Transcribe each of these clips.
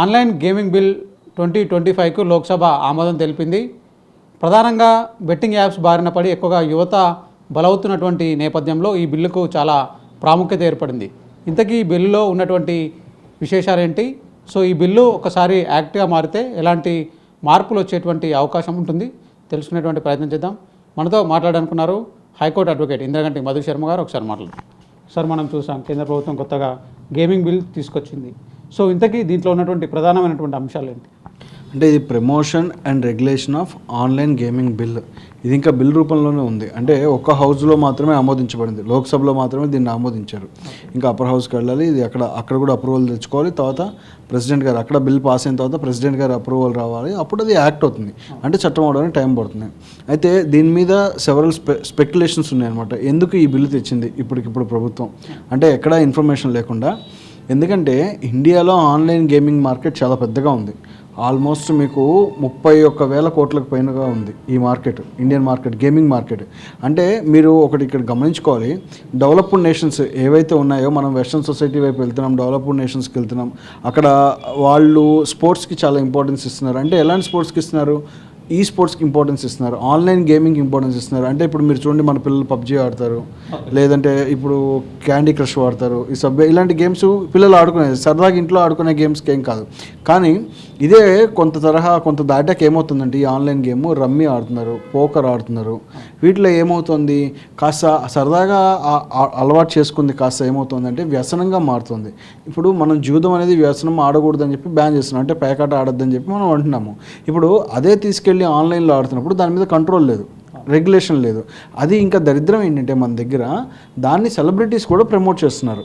Online gaming bill twenty twenty ఫైవ్కు Lok Sabha ఆమోదం తెలిపింది. ప్రధానంగా బెట్టింగ్ యాప్స్ బారిన పడి ఎక్కువగా యువత బలవుతున్నటువంటి నేపథ్యంలో ఈ బిల్లుకు చాలా ప్రాముఖ్యత ఏర్పడింది. ఇంతకీ ఈ బిల్లులో ఉన్నటువంటి విశేషాలు ఏంటి సో ఈ బిల్లు ఒకసారి యాక్ట్గా మారితే ఎలాంటి మార్పులు వచ్చేటువంటి అవకాశం ఉంటుంది? తెలుసుకునేటువంటి ప్రయత్నం చేద్దాం. మనతో మాట్లాడాలనుకున్నారు high court advocate Indraganti Madhu Sharma గారు. ఒకసారి మాట్లాడారు సార్ మనం చూసాం కేంద్ర ప్రభుత్వం కొత్తగా గేమింగ్ బిల్ తీసుకొచ్చింది. సో ఇంతకీ దీంట్లో ఉన్నటువంటి ప్రధానమైనటువంటి అంశాలు ఏంటి? అంటే ఇది promotion and regulation of online gaming bill. ఇది ఇంకా బిల్ రూపంలోనే ఉంది. అంటే ఒక హౌస్లో మాత్రమే ఆమోదించబడింది. లోక్సభలో మాత్రమే దీన్ని ఆమోదించారు. ఇంకా అప్పర్ హౌస్కి వెళ్ళాలి. ఇది అక్కడ అక్కడ కూడా అప్రూవల్ తెచ్చుకోవాలి. తర్వాత ప్రెసిడెంట్ గారు అక్కడ బిల్ పాస్ అయిన తర్వాత ప్రెసిడెంట్ గారు అప్రూవల్ రావాలి. అప్పుడు అది యాక్ట్ అవుతుంది. అంటే చట్టం అవడానికి టైం పడుతుంది. అయితే దీని మీద సెవరల్ స్పె స్పెక్యులేషన్స్ ఉన్నాయన్నమాట. ఎందుకు ఈ బిల్లు తెచ్చింది ఇప్పటికిప్పుడు ప్రభుత్వం? అంటే ఎక్కడా ఇన్ఫర్మేషన్ లేకుండా ఎందుకంటే ఇండియాలో ఆన్లైన్ గేమింగ్ మార్కెట్ చాలా పెద్దగా ఉంది. ఆల్మోస్ట్ మీకు ముప్పై ఒక్క వేల కోట్లకు పైనగా ఉంది ఈ market Indian market gaming market. అంటే మీరు ఒకటి ఇక్కడ గమనించుకోవాలి. డెవలప్డ్ నేషన్స్ ఏవైతే ఉన్నాయో మనం వెస్ట్రన్ సొసైటీ వైపు వెళ్తున్నాం డెవలప్డ్ నేషన్స్కి వెళ్తున్నాం. అక్కడ వాళ్ళు స్పోర్ట్స్కి చాలా ఇంపార్టెన్స్ ఇస్తున్నారు. అంటే ఎలాంటి స్పోర్ట్స్కి ఇస్తున్నారు? ఈ స్పోర్ట్స్కి ఇంపార్టెన్స్ ఇస్తున్నారు. ఆన్లైన్ గేమింగ్ ఇంపార్టెన్స్ ఇస్తున్నారు. అంటే ఇప్పుడు మీరు చూడండి మన పిల్లలు పబ్జీ ఆడతారు. లేదంటే ఇప్పుడు క్యాండీ క్రష్ ఆడతారు ఈ సబ్బే ఇలాంటి గేమ్స్ పిల్లలు ఆడుకునేది సరదాగా ఇంట్లో ఆడుకునే గేమ్స్కి ఏం కాదు. కానీ ఇదే కొంత తరహా కొంత దాటాక ఏమవుతుందంటే ఈ ఆన్లైన్ గేమ్ రమ్మీ ఆడుతున్నారు పోకర్ ఆడుతున్నారు. వీటిలో ఏమవుతుంది? కాస్త సరదాగా అలవాటు చేసుకుంది కాస్త ఏమవుతుందంటే వ్యసనంగా మారుతుంది. ఇప్పుడు మనం జూదం అనేది వ్యసనం ఆడకూడదని చెప్పి బ్యాన్ చేస్తున్నాం. అంటే పేకాట ఆడొద్దని చెప్పి మనం అంటున్నాము. ఇప్పుడు అదే తీసుకెళ్ళి ఆన్లైన్లో ఆడుతున్నప్పుడు దాని మీద కంట్రోల్ లేదు రెగ్యులేషన్ లేదు. అది ఇంకా దరిద్రం ఏంటంటే మన దగ్గర దాన్ని సెలబ్రిటీస్ కూడా ప్రమోట్ చేస్తున్నారు.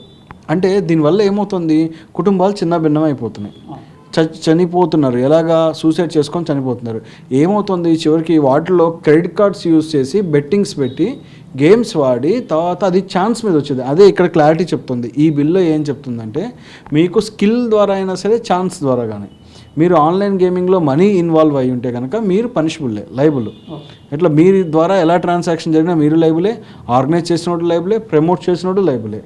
అంటే దీనివల్ల ఏమవుతుంది? కుటుంబాలు చిన్న భిన్నం అయిపోతున్నాయి చ చనిపోతున్నారు. ఎలాగా సూసైడ్ చేసుకొని చనిపోతున్నారు. ఏమవుతుంది? చివరికి వాటిలో క్రెడిట్ కార్డ్స్ యూజ్ చేసి బెట్టింగ్స్ పెట్టి గేమ్స్ వాడి తర్వాత అది ఛాన్స్ మీద వచ్చేది. అదే ఇక్కడ క్లారిటీ చెప్తుంది. ఈ బిల్లో ఏం చెప్తుందంటే మీకు స్కిల్ ద్వారా అయినా సరే ఛాన్స్ ద్వారా కానీ మీరు ఆన్లైన్ గేమింగ్లో మనీ ఇన్వాల్వ్ అయి ఉంటే కనుక మీరు పనిషబుల్లే లైబుల్ ఇట్లా మీరు ద్వారా ఎలా ట్రాన్సాక్షన్ జరిగినా మీరు లైబులే ఆర్గనైజ్ చేసినోడు లైబులే ప్రమోట్ చేసినోడు లైబులే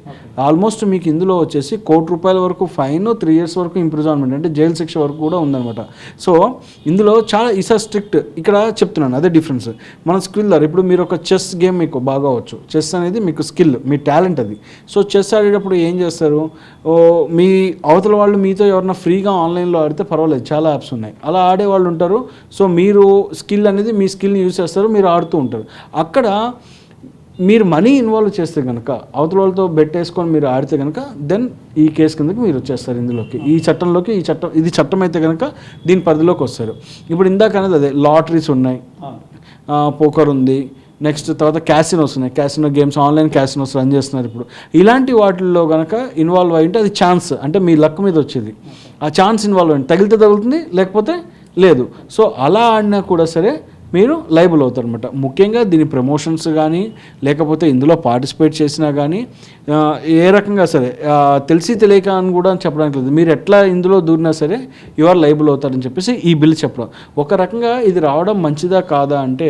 ఆల్మోస్ట్ మీకు ఇందులో వచ్చేసి కోటి రూపాయల వరకు ఫైన్ త్రీ ఇయర్స్ వరకు ఇంప్రిజన్మెంట్ అంటే జైలు శిక్ష వరకు కూడా ఉందన్నమాట. సో ఇందులో చాలా ఇసా స్ట్రిక్ట్ ఇక్కడ చెప్తున్నాను అదే డిఫరెన్స్ మన స్కిల్ ద్వారా ఇప్పుడు మీరు ఒక చెస్ గేమ్ మీకు బాగా వచ్చు చెస్ అనేది మీకు స్కిల్ మీ టాలెంట్ అది. సో చెస్ ఆడేటప్పుడు ఏం చేస్తారు? మీ అవతల వాళ్ళు మీతో ఎవరైనా ఫ్రీగా ఆన్లైన్లో ఆడితే పర్వాలేదు చాలా యాప్స్ ఉన్నాయి. అలా ఆడే వాళ్ళు ఉంటారు. సో మీరు స్కిల్ అనేది మీ స్కిల్ని యూజ్ చేస్తారు. మీరు ఆడుతూ ఉంటారు. అక్కడ మీరు మనీ ఇన్వాల్వ్ చేస్తే కనుక అవతల వాళ్ళతో బెట్ వేసుకొని మీరు ఆడితే కనుక దెన్ ఈ కేసు కిందకి మీరు వచ్చేస్తారు ఇందులోకి. ఈ చట్టంలోకి ఈ చట్టం ఇది చట్టం అయితే కనుక దీని పరిధిలోకి వస్తారు. ఇప్పుడు ఇందాక అనేది అదే లాటరీస్ ఉన్నాయి. పోకర్ ఉంది. నెక్స్ట్ తర్వాత క్యాసినోస్ ఉన్నాయి casino games online casinos run చేస్తున్నారు ఇప్పుడు. ఇలాంటి వాటిల్లో కనుక ఇన్వాల్వ్ అయి ఉంటే అది ఛాన్స్ అంటే మీ లక్ మీద వచ్చేది. ఆ ఛాన్స్ ఇన్వాల్వ్ అయ్యింది తగిలితే తగులుతుంది లేకపోతే లేదు. సో అలా ఆడినా కూడా సరే మీరు లైబుల్ అవుతారు అనమాట ముఖ్యంగా దీని ప్రమోషన్స్ కానీ లేకపోతే ఇందులో పార్టిసిపేట్ చేసినా కానీ ఏ రకంగా సరే తెలిసి తెలియక అని కూడా చెప్పడానికి లేదు. మీరు ఎట్లా ఇందులో దూరినా సరే యు ఆర్ లైబుల్ అవుతారని చెప్పేసి ఈ బిల్ చెప్పడం. ఒక రకంగా ఇది రావడం మంచిదా కాదా అంటే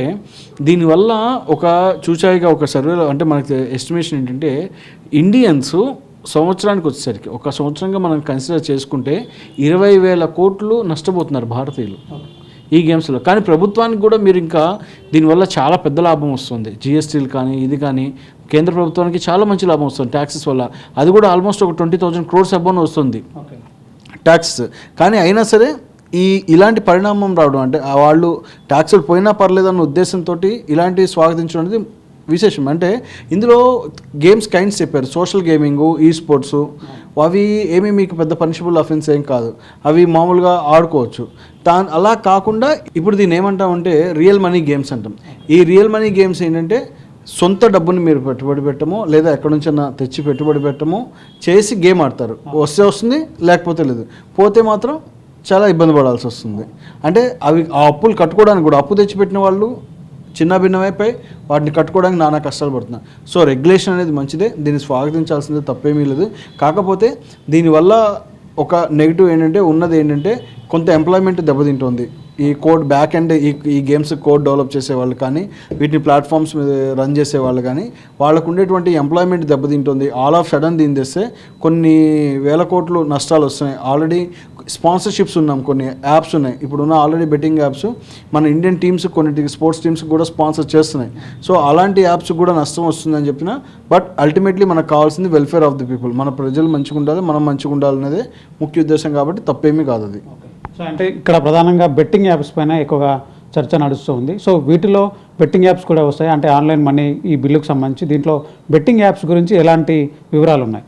దీనివల్ల ఒక చూచాయిగా ఒక సర్వేలో అంటే మనకి ఎస్టిమేషన్ ఏంటంటే ఇండియన్స్ సంవత్సరానికి వచ్చేసరికి ఒక సంవత్సరంగా మనం కన్సిడర్ చేసుకుంటే ఇరవై వేల కోట్లు నష్టపోతున్నారు భారతీయులు. ఈ గేమ్స్లో. కానీ ప్రభుత్వానికి కూడా మీరు ఇంకా దీనివల్ల చాలా పెద్ద లాభం వస్తుంది. జిఎస్టీలు కానీ ఇది కానీ కేంద్ర ప్రభుత్వానికి చాలా మంచి లాభం వస్తుంది ట్యాక్సెస్ వల్ల. అది కూడా ఆల్మోస్ట్ ఒక ట్వంటీ థౌజండ్ క్రోర్స్ అబౌన్ వస్తుంది. ఓకే. ట్యాక్సెస్. కానీ అయినా సరే ఈ ఇలాంటి పరిణామం రావడం అంటే వాళ్ళు ట్యాక్సులు పోయినా పర్లేదన్న ఉద్దేశంతో ఇలాంటి స్వాగతించడం అనేది విశేషం. అంటే ఇందులో గేమ్స్ కైండ్స్ చెప్పారు. సోషల్ గేమింగ్ ఈ స్పోర్ట్స్ అవి ఏమీ మీకు పెద్ద పనిషబుల్ అఫెన్స్ ఏం కాదు. అవి మామూలుగా ఆడుకోవచ్చు. దాని అలా కాకుండా ఇప్పుడు దీన్ని ఏమంటామంటే రియల్ మనీ గేమ్స్ అంటాం. ఈ రియల్ మనీ గేమ్స్ ఏంటంటే సొంత డబ్బుని మీరు పెట్టుబడి పెట్టము లేదా ఎక్కడి నుంచైనా తెచ్చి పెట్టుబడి పెట్టము చేసి గేమ్ ఆడతారు. వస్తే వస్తుంది లేకపోతే లేదు. పోతే మాత్రం చాలా ఇబ్బంది పడాల్సి వస్తుంది. అంటే అవి ఆ అప్పులు కట్టుకోవడానికి కూడా అప్పు తెచ్చిపెట్టిన వాళ్ళు చిన్న భిన్నమైపోయి వాటిని కట్టుకోవడానికి నానా కష్టాలు పడుతున్నాను సో రెగ్యులేషన్ అనేది మంచిదే. దీన్ని స్వాగతించాల్సిందే తప్పేమీ లేదు. కాకపోతే దీనివల్ల ఒక నెగిటివ్ ఏంటంటే ఉన్నది ఏంటంటే కొంత ఎంప్లాయ్మెంట్ దెబ్బతింటుంది. ఈ కోడ్ బ్యాక్ అండ్ ఈ ఈ గేమ్స్ కోడ్ డెవలప్ చేసే వాళ్ళు కానీ వీటిని ప్లాట్ఫామ్స్ మీద రన్ చేసే వాళ్ళు కానీ వాళ్ళకు ఉండేటువంటి ఎంప్లాయ్మెంట్ దెబ్బతింటుంది. ఆల్ ఆఫ్ సడన్ దీని తెస్తే కొన్ని వేల కోట్లు నష్టాలు వస్తున్నాయి. ఆల్రెడీ స్పాన్సర్షిప్స్ ఉన్నాం కొన్ని యాప్స్ ఉన్నాయి. ఇప్పుడున్న ఆల్రెడీ బెట్టింగ్ యాప్స్ మన ఇండియన్ టీమ్స్ కొన్ని స్పోర్ట్స్ టీమ్స్ కూడా స్పాన్సర్ చేస్తున్నాయి. సో అలాంటి యాప్స్ కూడా నష్టం వస్తుందని చెప్పిన బట్ అల్టిమేట్లీ మనకు కావాల్సింది వెల్ఫేర్ ఆఫ్ ది పీపుల్ మన ప్రజలు మంచిగా ఉండాలి మనం మంచిగా ఉండాలనేదే ముఖ్య ఉద్దేశం కాబట్టి తప్పేమీ కాదు అది సో అంటే ఇక్కడ ప్రధానంగా బెట్టింగ్ యాప్స్ పైన ఎక్కువగా చర్చ నడుస్తూ ఉంది. సో వీటిలో బెట్టింగ్ యాప్స్ కూడా వస్తాయి. అంటే ఆన్లైన్ మనీ ఈ బిల్లుకు సంబంధించి దీంట్లో బెట్టింగ్ యాప్స్ గురించి ఎలాంటి వివరాలు ఉన్నాయి?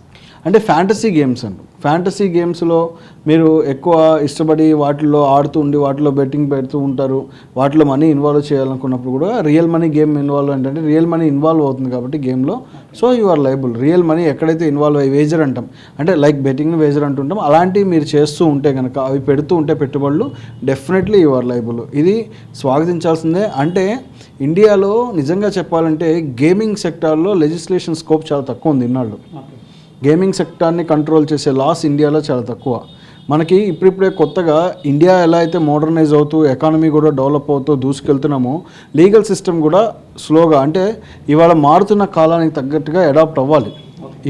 అంటే ఫ్యాంటసీ గేమ్స్ అండి. ఫ్యాంటసీ గేమ్స్లో మీరు ఎక్కువ ఇష్టపడి వాటిల్లో ఆడుతూ ఉండి వాటిలో బెట్టింగ్ పెడుతూ ఉంటారు వాటిలో మనీ ఇన్వాల్వ్ చేయాలనుకున్నప్పుడు కూడా రియల్ మనీ గేమ్ ఇన్వాల్వ్ ఏంటంటే రియల్ మనీ ఇన్వాల్వ్ అవుతుంది కాబట్టి గేమ్లో so you are liable real money ఎక్కడైతే ఇన్వాల్వ్ అయ్యి వేజర్ అంటాం అంటే లైక్ బెట్టింగ్ వేజర్ అంటుంటాం అలాంటివి మీరు చేస్తూ ఉంటే కనుక అవి పెడుతూ ఉంటే పెట్టుబడులు డెఫినెట్లీ యు ఆర్ లైబుల్ ఇది స్వాగతించాల్సిందే. అంటే ఇండియాలో నిజంగా చెప్పాలంటే గేమింగ్ సెక్టార్లో లెజిస్లేషన్ స్కోప్ చాలా తక్కువ ఉంది ఇన్నాళ్ళు. గేమింగ్ సెక్టార్ని కంట్రోల్ చేసే లాస్ ఇండియాలో చాలా తక్కువ. మనకి ఇప్పుడిప్పుడే కొత్తగా ఇండియా ఎలా అయితే మోడర్నైజ్ అవుతూ ఎకానమీ కూడా డెవలప్ అవుతూ దూసుకెళ్తున్నామో లీగల్ సిస్టమ్ కూడా స్లోగా అంటే ఇవాళ మారుతున్న కాలానికి తగ్గట్టుగా అడాప్ట్ అవ్వాలి.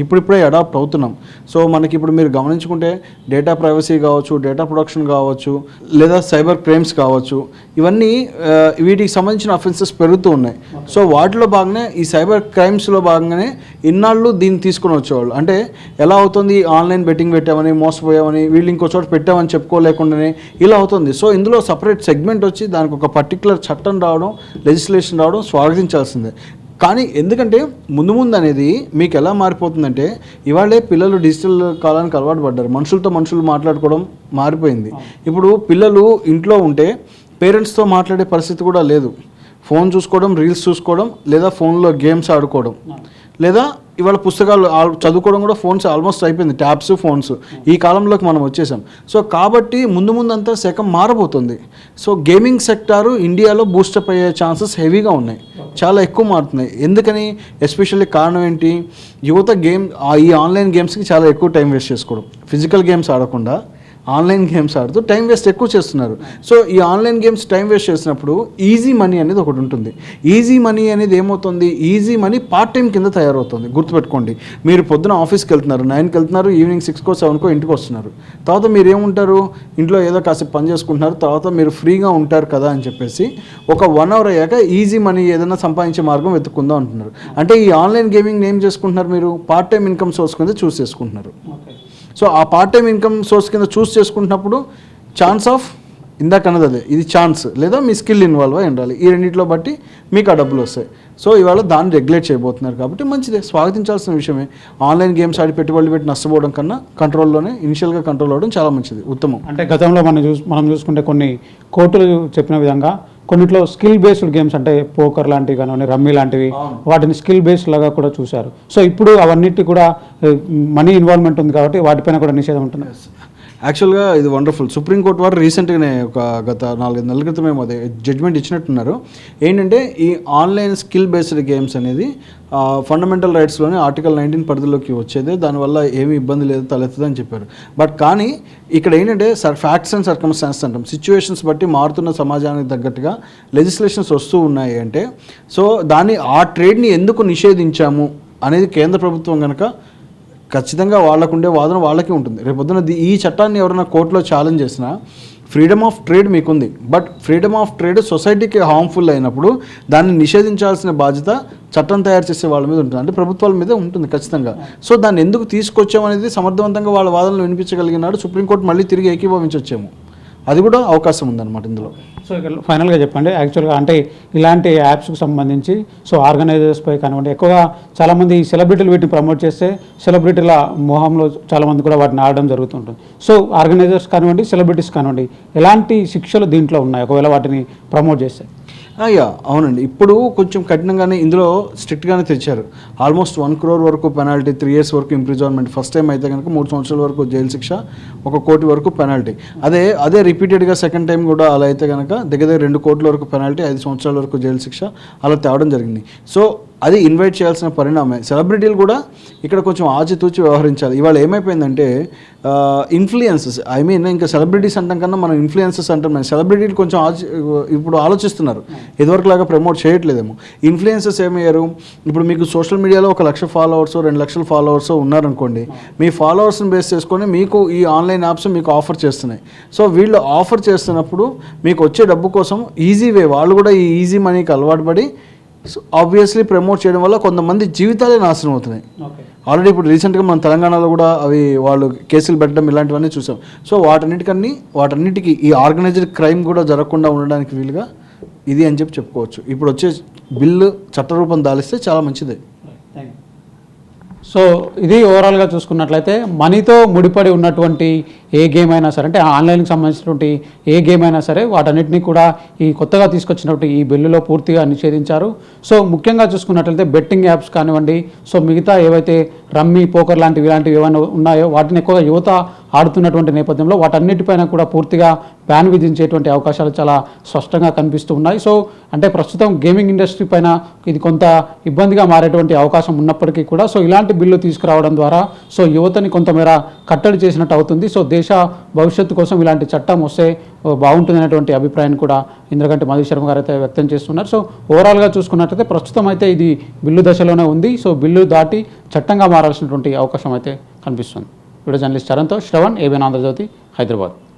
ఇప్పుడిప్పుడే అడాప్ట్ అవుతున్నాం. సో మనకి ఇప్పుడు మీరు గమనించుకుంటే డేటా ప్రైవసీ కావచ్చు డేటా ప్రొడక్షన్ కావచ్చు లేదా సైబర్ క్రైమ్స్ కావచ్చు ఇవన్నీ uh, వీటికి సంబంధించిన అఫెన్సెస్ పెరుగుతూ ఉన్నాయి. సో వాటిలో భాగంగానే ఈ సైబర్ క్రైమ్స్లో భాగంగానే ఇన్నాళ్ళు దీన్ని తీసుకొని వచ్చేవాళ్ళు. అంటే ఎలా అవుతుంది? ఆన్లైన్ బెట్టింగ్ పెట్టామని మోసపోయామని వీళ్ళు ఇంకో చోట పెట్టామని చెప్పుకోలేకుండానే ఇలా అవుతుంది. సో ఇందులో సపరేట్ సెగ్మెంట్ వచ్చి దానికి ఒక పర్టికులర్ చట్టం రావడం లెజిస్లేషన్ రావడం స్వాగతించాల్సిందే. కానీ ఎందుకంటే ముందు ముందు అనేది మీకు ఎలా మారిపోతుందంటే ఇవాళే పిల్లలు డిజిటల్ కాలానికి అలవాటు పడ్డారు. మనుషులతో మనుషులు మాట్లాడుకోవడం మారిపోయింది. ఇప్పుడు పిల్లలు ఇంట్లో ఉంటే పేరెంట్స్తో మాట్లాడే పరిస్థితి కూడా లేదు. ఫోన్ చూసుకోవడం రీల్స్ చూసుకోవడం లేదా ఫోన్లో గేమ్స్ ఆడుకోవడం. లేదా ఇవాళ పుస్తకాలు చదువుకోవడం కూడా ఫోన్స్ ఆల్మోస్ట్ అయిపోయింది ట్యాబ్స్ ఫోన్స్. ఈ కాలంలోకి మనం వచ్చేసాం. సో కాబట్టి ముందు ముందంతా శకం మారబోతుంది. సో గేమింగ్ సెక్టారు ఇండియాలో బూస్టప్ అయ్యే ఛాన్సెస్ హెవీగా ఉన్నాయి. చాలా ఎక్కువ మారుతున్నాయి. ఎందుకని? ఎస్పెషల్లీ కారణం ఏంటి? యువత గేమ్ ఆ- ఈ ఆన్లైన్ గేమ్స్కి చాలా ఎక్కువ టైం వేస్ట్ చేసుకోవడం. ఫిజికల్ గేమ్స్ ఆడకుండా ఆన్లైన్ గేమ్స్ ఆడుతూ టైం వేస్ట్ ఎక్కువ చేస్తున్నారు. సో ఈ ఆన్లైన్ గేమ్స్ టైం వేస్ట్ చేసినప్పుడు ఈజీ మనీ అనేది ఒకటి ఉంటుంది. ఈజీ మనీ అనేది ఏమవుతుంది? ఈజీ మనీ పార్ట్ టైం కింద తయారవుతుంది. గుర్తుపెట్టుకోండి. మీరు పొద్దున ఆఫీస్కి వెళ్తున్నారు నైన్కి వెళ్తున్నారు ఈవినింగ్ సిక్స్కో సెవెన్కో ఇంటికి వస్తున్నారు. తర్వాత మీరు ఏముంటారు? ఇంట్లో ఏదో కాసేపు పని చేసుకుంటున్నారు తర్వాత మీరు ఫ్రీగా ఉంటారు కదా అని చెప్పేసి ఒక వన్ అవర్ అయ్యాక ఈజీ మనీ ఏదైనా సంపాదించే మార్గం వెతుక్కుందాం అంటున్నారు. అంటే ఈ ఆన్లైన్ గేమింగ్ ఏం చేసుకుంటున్నారు మీరు? పార్ట్ టైం ఇన్కమ్ సోర్స్ కింద చూస్ చేసుకుంటున్నారు. సో ఆ పార్ట్ టైం ఇన్కమ్ సోర్స్ కింద చూస్ చేసుకుంటున్నప్పుడు ఛాన్స్ ఆఫ్ ఇందాక అన్నది అదే ఇది ఛాన్స్ లేదా మీ స్కిల్ ఇన్వాల్వ్ అయి ఉండాలి. ఈ రెండింటిలో బట్టి మీకు ఆ డబ్బులు వస్తాయి. సో ఇవాళ దాన్ని రెగ్యులేట్ చేయబోతున్నారు కాబట్టి మంచిదే స్వాగతించాల్సిన విషయమే. ఆన్లైన్ గేమ్స్ ఆడి పెట్టుబడులు పెట్టి నష్టపోవడం కన్నా కంట్రోల్లోనే ఇనిషియల్గా కంట్రోల్ అవ్వడం చాలా మంచిది ఉత్తమం. అంటే గతంలో మనం చూ మనం చూసుకుంటే కొన్ని కోర్టులు చెప్పిన విధంగా కొన్నిట్లో స్కిల్ బేస్డ్ గేమ్స్ అంటే పోకర్ లాంటివి కానివ్వండి రమ్మీ లాంటివి వాటిని స్కిల్ బేస్డ్ లాగా కూడా చూశారు. సో ఇప్పుడు అవన్నిటి కూడా మనీ ఇన్వాల్వ్మెంట్ ఉంది కాబట్టి వాటిపైన కూడా నిషేధం ఉంటుంది యాక్చువల్గా ఇది వండర్ఫుల్ సుప్రీంకోర్టు వారు రీసెంట్గానే ఒక గత నాలుగైదు నెలల క్రితం అదే జడ్జ్మెంట్ ఇచ్చినట్టున్నారు. ఏంటంటే ఈ ఆన్లైన్ స్కిల్ బేస్డ్ గేమ్స్ అనేది ఫండమెంటల్ రైట్స్లోనే ఆర్టికల్ నైన్టీన్ పరిధిలోకి వచ్చేదే దానివల్ల ఏమీ ఇబ్బంది లేదు తలెత్తదని చెప్పారు. బట్ కానీ ఇక్కడ ఏంటంటే సర్ ఫ్యాక్ట్స్ అండ్ సర్కమ్స్టాన్స్ అంటాం. సిచ్యువేషన్స్ బట్టి మారుతున్న సమాజానికి తగ్గట్టుగా లెజిస్లేషన్స్ వస్తూ ఉన్నాయి అంటే సో దాన్ని ఆ ట్రేడ్ని ఎందుకు నిషేధించాము అనేది కేంద్ర ప్రభుత్వం కనుక ఖచ్చితంగా వాళ్ళకుండే వాదన వాళ్ళకి ఉంటుంది. రేపొద్దున ఈ చట్టాన్ని ఎవరైనా కోర్టులో ఛాలెంజ్ చేసినా ఫ్రీడమ్ ఆఫ్ ట్రేడ్ మీకుంది. బట్ ఫ్రీడమ్ ఆఫ్ ట్రేడ్ సొసైటీకి హార్మ్ఫుల్ అయినప్పుడు దాన్ని నిషేధించాల్సిన బాధ్యత చట్టం తయారు చేసే వాళ్ళ మీద ఉంటుంది. అంటే ప్రభుత్వాల మీద ఉంటుంది ఖచ్చితంగా. సో దాన్ని ఎందుకు తీసుకొచ్చామనేది సమర్థవంతంగా వాళ్ళ వాదనలు వినిపించగలిగినాడు సుప్రీంకోర్టు మళ్ళీ తిరిగి ఏకీభవించొచ్చేమో. అది కూడా అవకాశం ఉందన్నమాట ఇందులో. సో ఇక ఫైనల్గా చెప్పండి. యాక్చువల్గా అంటే ఇలాంటి యాప్స్కి సంబంధించి సో ఆర్గనైజర్స్పై కానివ్వండి ఎక్కువగా చాలామంది సెలబ్రిటీలు వీటిని ప్రమోట్ చేస్తే సెలబ్రిటీల మోహంలో చాలామంది కూడా వాటిని ఆడడం జరుగుతుంటుంది. సో ఆర్గనైజర్స్ కానివ్వండి సెలబ్రిటీస్ కానివ్వండి ఎలాంటి శిక్షలు దీంట్లో ఉన్నాయి? ఒకవేళ వాటిని ప్రమోట్ చేస్తే. అయ్యా అవునండి. ఇప్పుడు కొంచెం కఠినంగానే ఇందులో స్ట్రిక్ట్గానే తెచ్చారు. ఆల్మోస్ట్ వన్ క్రోర్ వరకు పెనాల్టీ త్రీ ఇయర్స్ వరకు ఇంప్రిజన్మెంట్ ఫస్ట్ టైం అయితే కనుక మూడు సంవత్సరాల వరకు జైలు శిక్ష ఒక కోటి వరకు పెనాల్టీ. అదే అదే రిపీటెడ్గా సెకండ్ టైం కూడా అలా అయితే కనుక దగ్గర దగ్గర రెండు కోట్ల వరకు పెనాల్టీ ఐదు సంవత్సరాల వరకు జైలు శిక్ష అలా తేవడం జరిగింది. సో అది ఇన్వైట్ చేయాల్సిన పరిణామే సెలబ్రిటీలు కూడా ఇక్కడ కొంచెం ఆచితూచి వ్యవహరించాలి. ఇవాళ ఏమైపోయిందంటే ఇన్ఫ్లుయెన్సెస్ ఐ మీన్ ఇంకా సెలబ్రిటీస్ అంటాం కన్నా మనం ఇన్ఫ్లుయెన్సెస్ అంటాం. సెలబ్రిటీలు కొంచెం ఆచి ఇప్పుడు ఆలోచిస్తున్నారు. ఇదివరకు లాగా ప్రమోట్ చేయట్లేదేమో. ఇన్ఫ్లుయెన్సెస్ ఏమయ్యారు? ఇప్పుడు మీకు సోషల్ మీడియాలో ఒక లక్ష ఫాలోవర్స్ రెండు లక్షల ఫాలోవర్స్ ఉన్నారనుకోండి మీ ఫాలోవర్స్ని బేస్ చేసుకొని మీకు ఈ ఆన్లైన్ యాప్స్ మీకు ఆఫర్ చేస్తున్నాయి. సో వీళ్ళు ఆఫర్ చేస్తున్నప్పుడు మీకు వచ్చే డబ్బు కోసం ఈజీ వే వాళ్ళు కూడా ఈ ఈజీ మనీకి అలవాటు పడి ఆబ్వియస్లీ ప్రమోట్ చేయడం వల్ల కొంతమంది జీవితాలే నాశనం అవుతున్నాయి. ఆల్రెడీ ఇప్పుడు రీసెంట్గా మన తెలంగాణలో కూడా అవి వాళ్ళు కేసులు పెట్టడం ఇలాంటివన్నీ చూసాం. సో వాటన్నిటికన్నీ వాటన్నిటికీ ఈ ఆర్గనైజ్డ్ క్రైమ్ కూడా జరగకుండా ఉండడానికి వీలుగా ఇది అని చెప్పి చెప్పుకోవచ్చు. ఇప్పుడు వచ్చే బిల్లు చట్టరూపం దాలిస్తే చాలా మంచిదే. సో ఇది ఓవరాల్గా చూసుకున్నట్లయితే మనీతో ముడిపడి ఉన్నటువంటి ఏ గేమ్ అయినా సరే అంటే ఆన్లైన్కి సంబంధించినటువంటి ఏ గేమ్ అయినా సరే వాటన్నిటిని కూడా ఈ కొత్తగా తీసుకొచ్చినటువంటి ఈ బిల్లులో పూర్తిగా నిషేధించారు. సో ముఖ్యంగా చూసుకున్నట్లయితే బెట్టింగ్ యాప్స్ కానివ్వండి సో మిగతా ఏవైతే రమ్మీ పోకర్ లాంటివి ఇలాంటివి ఏమైనా ఉన్నాయో వాటిని ఎక్కువగా యువత ఆడుతున్నటువంటి నేపథ్యంలో వాటన్నిటిపైన కూడా పూర్తిగా బ్యాన్ విధించేటువంటి అవకాశాలు చాలా స్పష్టంగా కనిపిస్తూ ఉన్నాయి సో అంటే ప్రస్తుతం గేమింగ్ ఇండస్ట్రీ పైన ఇది కొంత ఇబ్బందిగా మారేటువంటి అవకాశం ఉన్నప్పటికీ కూడా సో ఇలాంటి బిల్లు తీసుకురావడం ద్వారా సో యువతని కొంతమేర కట్టడి చేసినట్టు అవుతుంది. సో దేశ భవిష్యత్తు కోసం ఇలాంటి చట్టం వస్తే బాగుంటుందనేటువంటి అభిప్రాయాన్ని కూడా ఇంద్రగంటి మధు శర్మ గారు అయితే వ్యక్తం చేస్తున్నారు. సో ఓవరాల్గా చూసుకున్నట్లయితే ప్రస్తుతం అయితే ఇది బిల్లు దశలోనే ఉంది. సో బిల్లు దాటి చట్టంగా మారాల్సినటువంటి అవకాశం అయితే కనిపిస్తుంది. వీడియో జర్నలిస్ట్ చరణ్తో శ్రవణ్ ఏబీఎన్ ఆంధ్రజ్యోతి హైదరాబాద్.